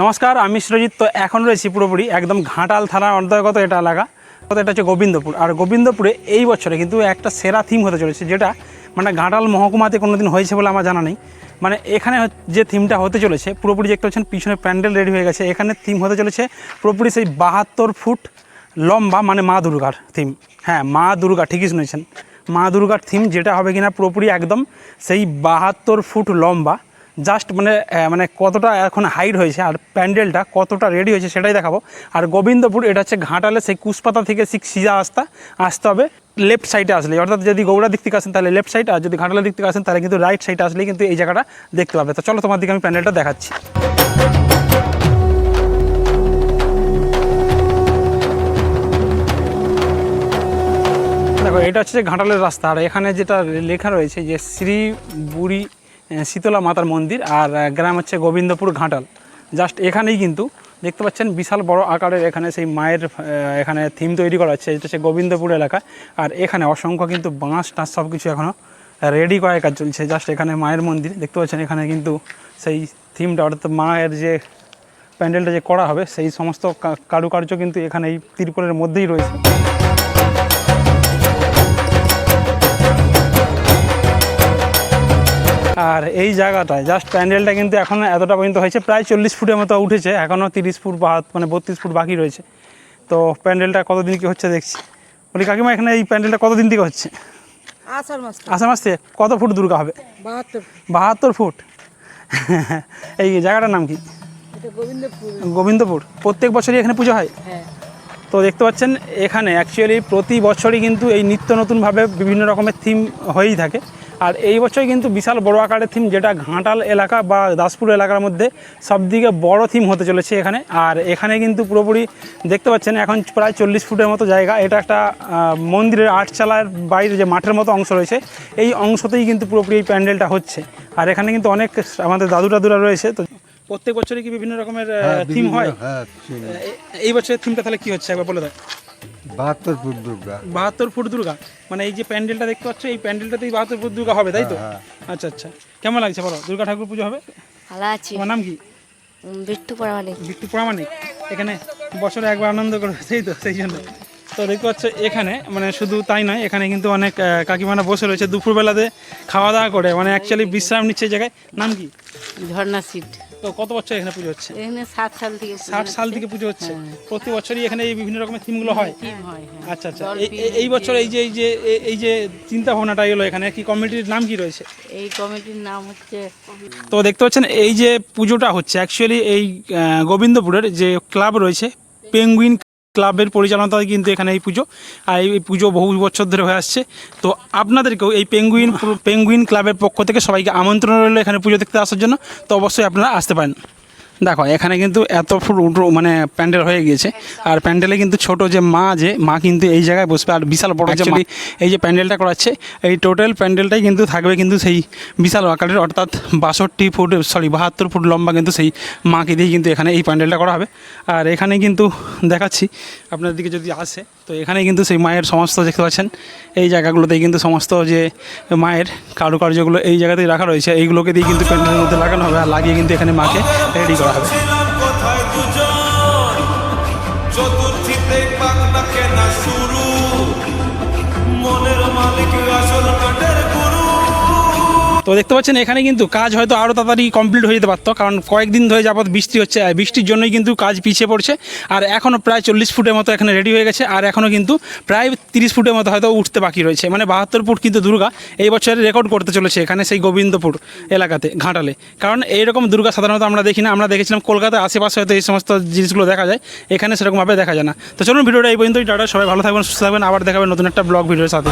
নমস্কার, আমি সুরজিৎ। তো এখন রয়েছি পুরোপুরি একদম ঘাটাল থানার অন্তর্গত এটা এলাকা। তো এটা হচ্ছে গোবিন্দপুর। আর গোবিন্দপুরে এই বছরে কিন্তু একটা সেরা থিম হতে চলেছে, যেটা মানে ঘাটাল মহকুমাতে কোনো দিন হয়েছে বলে আমার জানা নেই। মানে এখানে যে থিমটা হতে চলেছে, পুরোপুরি দেখতে পাচ্ছেন পিছনে প্যান্ডেল রেডি হয়ে গেছে। এখানে থিম হতে চলেছে পুরোপুরি সেই বাহাত্তর ফুট লম্বা মানে মা দুর্গার থিম হ্যাঁ মা দুর্গা, ঠিকই শুনেছেন। মা দুর্গার থিম যেটা হবে কিনা পুরোপুরি একদম সেই বাহাত্তর ফুট লম্বা। জাস্ট মানে মানে কতটা এখন হাইট হয়েছে আর প্যান্ডেলটা কতটা রেডি হয়েছে সেটাই দেখাবো। আর গোবিন্দপুর, এটা হচ্ছে ঘাটালে, সেই কুসপাতা থেকে ঠিক সিজা আসতা, আসতে হবে লেফট সাইডে আসলে। অর্থাৎ যদি গৌড়া দিক থেকে আসেন তাহলে লেফট সাইড আর যদি ঘাটালের দিক থেকে আসেন তাহলে কিন্তু রাইট সাইডে আসলেই কিন্তু এই জায়গাটা দেখতে পাবে। তো চলো তোমার দিকে আমি প্যান্ডেলটা দেখাচ্ছি। দেখো, এটা হচ্ছে ঘাটালের রাস্তা, আর এখানে যেটা লেখা রয়েছে যে শ্রী বুড়ি শীতলা মাতার মন্দির আর গ্রাম হচ্ছে গোবিন্দপুর ঘাটাল। জাস্ট এখানেই কিন্তু দেখতে পাচ্ছেন বিশাল বড় আকারের এখানে সেই মায়ের এখানে থিম তৈরি করা হচ্ছে এটা হচ্ছে গোবিন্দপুর এলাকা। আর এখানে অসংখ্য কিন্তু বাঁশ, টাঁশ সব কিছু এখনও রেডি করার কাজ চলছে। জাস্ট এখানে মায়ের মন্দির, দেখতে পাচ্ছেন এখানে কিন্তু সেই থিমটা অর্থাৎ মায়ের যে প্যান্ডেলটা যে করা হবে, সেই সমস্ত কারুকার্য কিন্তু এখানে এই তিরপলের মধ্যেই রয়েছে। আর এই জায়গাটায় জাস্ট প্যান্ডেলটা কিন্তু এখন এতটা পর্যন্ত হয়েছে প্রায় চল্লিশ ফুটের মতো উঠেছে এখনও তিরিশ ফুট বা মানে বত্রিশ ফুট বাকি রয়েছে। তো প্যান্ডেলটা কতদিন কি হচ্ছে দেখছি। বলি কাকিমা এখানে এই প্যান্ডেলটা কতদিন থেকে হচ্ছে? আষাঢ় মাস থেকে। কত ফুট দুর্গা হবে? বাহাত্তর ফুট। এই জায়গাটার নাম কি? গোবিন্দপুর। গোবিন্দপুর। প্রত্যেক বছরই এখানে পুজো হয়? হ্যাঁ। তো দেখতে পাচ্ছেন এখানে অ্যাকচুয়ালি প্রতি বছরই কিন্তু এই নিত্য নতুনভাবে বিভিন্ন রকমের থিম হয়েই থাকে। আর এই বছর কিন্তু বিশাল বড় আকারের থিম যেটা ঘাটাল এলাকা বা দাসপুর এলাকার মধ্যে সবদিকে বড় থিম হতে চলেছে এখানে। আর এখানে কিন্তু পুরোপুরি দেখতে পাচ্ছেন এখন প্রায় চল্লিশ ফুটের মতো জায়গা। এটা একটা মন্দিরের আটচালার বাইরে যে মাঠের মতো অংশ রয়েছে এই অংশতেই কিন্তু পুরোপুরি এই প্যান্ডেলটা হচ্ছে। আর এখানে কিন্তু অনেক আমাদের দাদু দাদুরা রয়েছে। তো প্রত্যেক বছরই কি বিভিন্ন রকমের থিম হয় হ্যাঁ। এ- এই বছরের থিমটা তাহলে কি হচ্ছে? একবার বলে দাও। বাহাত্তর ফুট দুর্গা। বাহাত্তর ফুট দুর্গা। মানে এই যে প্যান্ডেলটা দেখতে পাচ্ছ এই প্যান্ডেলটাতেই বাহাত্তর ফুট দুর্গা হবে তাই তো? হ্যাঁ, আচ্ছা আচ্ছা। কেমন লাগছে বলো? দুর্গা ঠাকুর পুজো হবে? ভালো আছি। তোমার নাম কি? বিট্টু পরামানিক বিট্টু প্রামাণিক এখানে বছরে একবার আনন্দ করে সেই তো সেই জন্য। তো দেখতে পাচ্ছ এখানে মানে শুধু তাই নয় এখানে কিন্তু অনেক কাকিমারা বসে রয়েছে দুপুরবেলাতে খাওয়া দাওয়া করে। মানে অ্যাকচুয়ালি বিশ্রাম নিচ্ছে এই জায়গায়। নাম কি? ঝর্ণা সিট। তো কত বছর এখানে পুজো হচ্ছে? এখানে ষাট সাল থেকে ষাট সাল থেকে পুজো হচ্ছে? প্রতি বছরই এখানে এই বিভিন্ন রকমের থিমগুলো হয়? হয় হ্যাঁ। আচ্ছা আচ্ছা। এই- বছর এই যে এই যে এই- এই যে চিন্তা ভাবনাটা এলো এখানে কি কমিটির নাম কি রয়েছে? এই কমিটির নাম হচ্ছে তো দেখতে পাচ্ছেন এই যে পুজোটা হচ্ছে অ্যাকচুয়ালি এই গোবিন্দপুরের যে ক্লাব রয়েছে পেঙ্গুইন ক্লাবের পরিচালনাতে কিন্তু এখানে এই পুজো, আর এই পুজো বহু বছর ধরে হয়ে আসছে। তো আপনাদেরকেও এই পেঙ্গুইন পেঙ্গুইন ক্লাবের পক্ষ থেকে সবাইকে আমন্ত্রণ রইল এখানে পুজো দেখতে আসার জন্য। তো অবশ্যই আপনারা আসতে পারেন। দেখো এখানে কিন্তু এত ফুট উঠো মানে প্যান্ডেল হয়ে গিয়েছে। আর প্যান্ডেলে কিন্তু ছোট যে মা যে মা কিন্তু এই জায়গায় বসবে। আর বিশাল বড় যে এই যে প্যান্ডেলটা করাচ্ছে এই টোটাল প্যান্ডেলটাই কিন্তু থাকবে কিন্তু সেই বিশাল আকারের অর্থাৎ বাষট্টি ফুট সরি বাহাত্তর ফুট লম্বা কিন্তু সেই মাকে দিয়ে কিন্তু এখানে এই প্যান্ডেলটা করা হবে। আর এখানে কিন্তু দেখাচ্ছি আপনার দিকে যদি আসে তো এখানে কিন্তু সেই মায়ের সমস্ত দেখতে পাচ্ছেন, এই জায়গাগুলোতেই কিন্তু সমস্ত যে মায়ের কারুকার্যগুলো এই জায়গাতেই রাখা রয়েছে। এইগুলোকে দিয়ে কিন্তু প্যান্ডেলের মধ্যে লাগানো হবে আর লাগিয়ে কিন্তু এখানে মাকে রেডি করা হবে। মনের মালিক আসল গুরু তো দেখতে পাচ্ছেন এখানে কিন্তু কাজ হয়তো আরও তাড়াতাড়ি কমপ্লিট হয়ে যেতে পারতো, কারণ কয়েকদিন ধরে যাবত বৃষ্টি হচ্ছে বৃষ্টির জন্যই কিন্তু কাজ পিছিয়ে পড়ছে, আর এখনও প্রায় চল্লিশ ফুটের মতো এখানে রেডি হয়ে গেছে, আর এখনও কিন্তু প্রায় তিরিশ ফুটের মতো হয়তো উঠতে বাকি রয়েছে। মানে বাহাত্তর ফুট কিন্তু দুর্গা এই বছরে রেকর্ড করতে চলেছে এখানে সেই গোবিন্দপুর এলাকাতে, ঘাটালে। কারণ এইরকম দুর্গা সাধারণত আমরা দেখি না, আমরা দেখেছিলাম কলকাতার আশেপাশে হয়তো এই সমস্ত জিনিসগুলো দেখা যায়, এখানে সেরকমভাবে দেখা যায় না। তো চলুন ভিডিওটা এই পর্যন্তই, টাটা, সবাই ভালো থাকবেন, সুস্থ থাকবেন, আবার দেখাবেন নতুন একটা ব্লগ ভিডিওর সাথে।